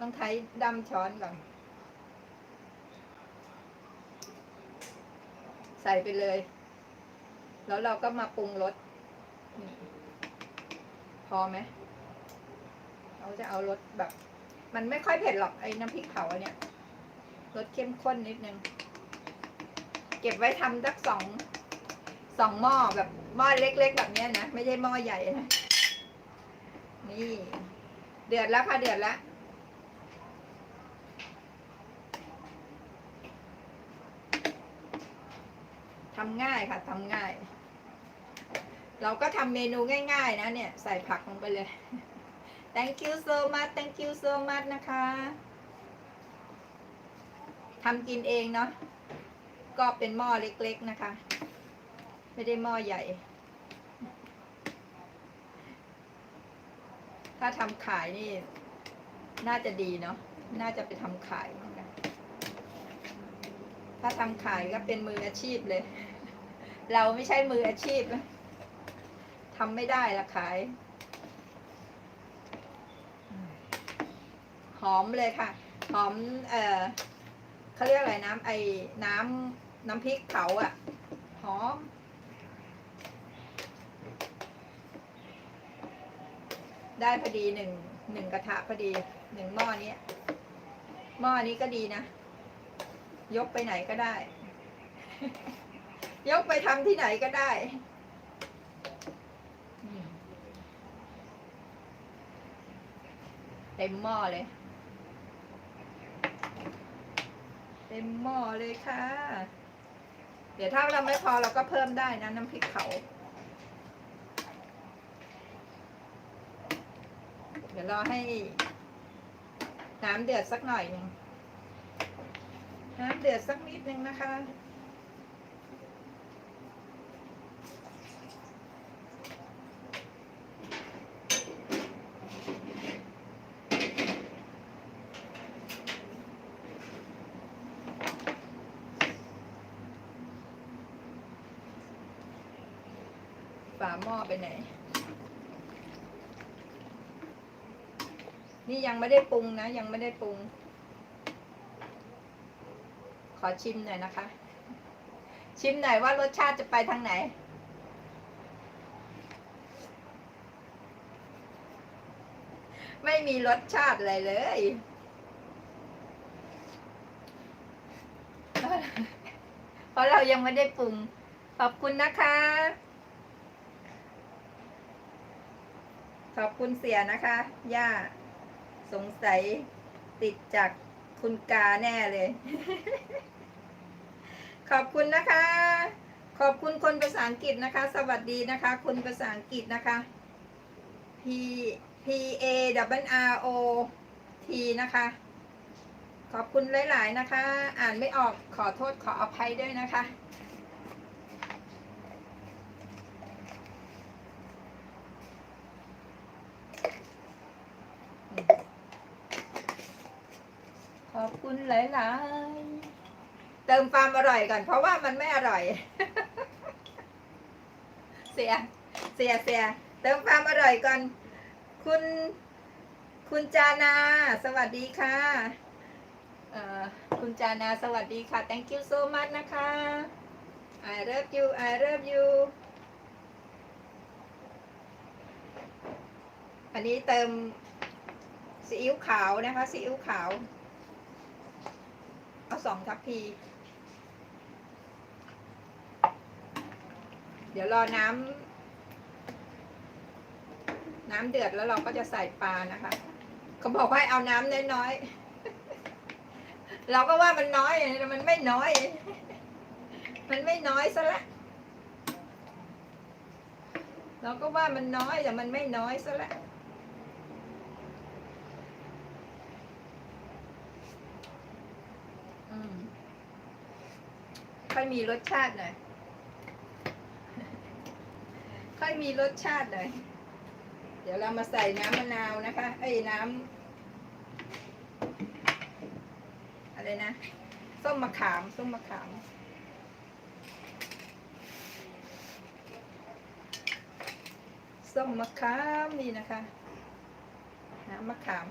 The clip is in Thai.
ต้องใช้ดำช้อนก่อน ใส่ไปเลย แล้วเราก็มาปรุงรสพอไหมเราจะเอารสแบบ มันไม่ค่อยเผ็ดหรอกไอ้น้ำพริกเผาเนี่ยรสเข้มข้นนิดนึง เก็บไว้ทำสักสองสองหม้อแบบหม้อเล็ก ๆ แบบนี้นะ ไม่ใช่หม้อใหญ่นะ นี่ เดือดแล้วค่ะเดือดแล้ว ทำง่ายค่ะทำง่าย เราก็ทำเมนูง่ายๆนะเนี่ย ใส่ผักลงไปเลย thank you so much thank you so much นะคะทำกินเองเนาะก็เป็นหม้อเล็กๆนะคะ ไม่ได้หม้อใหญ่ ถ้าทำขายนี่ น่าจะดีเนาะน่าจะไปทำขายเหมือนกัน ถ้าทำขายก็เป็นมืออาชีพเลย เราไม่ใช่มืออาชีพทำไม่ได้ละขาย หอมเลยค่ะ หอม เออเขาเรียกอะไรน้ำไอ้น้ำน้ำพริกเผาอะ่ะ หอมได้พอดีหนึ่งหนึ่งกระทะพอดีหนึ่งหม้อนี้หม้อนี้ก็ดีนะ ยกไปไหนก็ได้ ยกไปทำที่ไหนก็ได้ เต็มหม้อเลย เต็มหม้อเลยค่ะ เดี๋ยวถ้าเราไม่พอเราก็เพิ่มได้นะน้ำพริกเผาเดี๋ยวรอให้น้ำเดือดสักหน่อยหนึ่ง น้ำเดือดสักนิดนึงนะคะ ฝาหม้อไปไหน นี่ยังไม่ได้ปรุงนะ ยังไม่ได้ปรุง ขอชิมหน่อยนะคะ ชิมหน่อยว่ารสชาติจะไปทางไหน ไม่มีรสชาติอะไรเลย เพราะเรายังไม่ได้ปรุง ขอบคุณนะคะ ขอบคุณเสียนะคะ ย่า สงสัยติดจาก คุณกาแน่เลย ขอบคุณนะคะ ขอบคุณคนภาษาอังกฤษนะคะ สวัสดีนะคะคุณภาษาอังกฤษนะคะ P P A W R O T นะคะ ขอบคุณหลาย ๆ นะคะ อ่านไม่ออกขอโทษขออภัยด้วยนะคะ คุณหลายๆ เติมความอร่อยก่อนเพราะว่ามันไม่อร่อย เสีย เสียเสีย เติมความอร่อยก่อน คุณ คุณจานา สวัสดีค่ะคุณจานา สวัสดีค่ะ thank you so much นะคะ I love you I love you อันนี้เติมซีอิ๊วขาวนะคะซีอิ๊วขาว สองทัพพี เดี๋ยวรอน้ำน้ำเดือดแล้วเราก็จะใส่ปลานะคะเขาบอกให้เอาน้ำน้อยๆ เราก็ว่ามันน้อยมันไม่น้อย มันไม่น้อยซะละเราก็ว่ามันน้อยแต่มันไม่น้อยซะละ ค่อยมีรสชาติหน่อย ค่อยมีรสชาติหน่อย เดี๋ยวเรามาใส่น้ำมะนาวนะคะ เอ้ยน้ำอะไรนะ ส้มมะขาม ส้มมะขามส้มมะขามนี่นะคะ น้ำมะขาม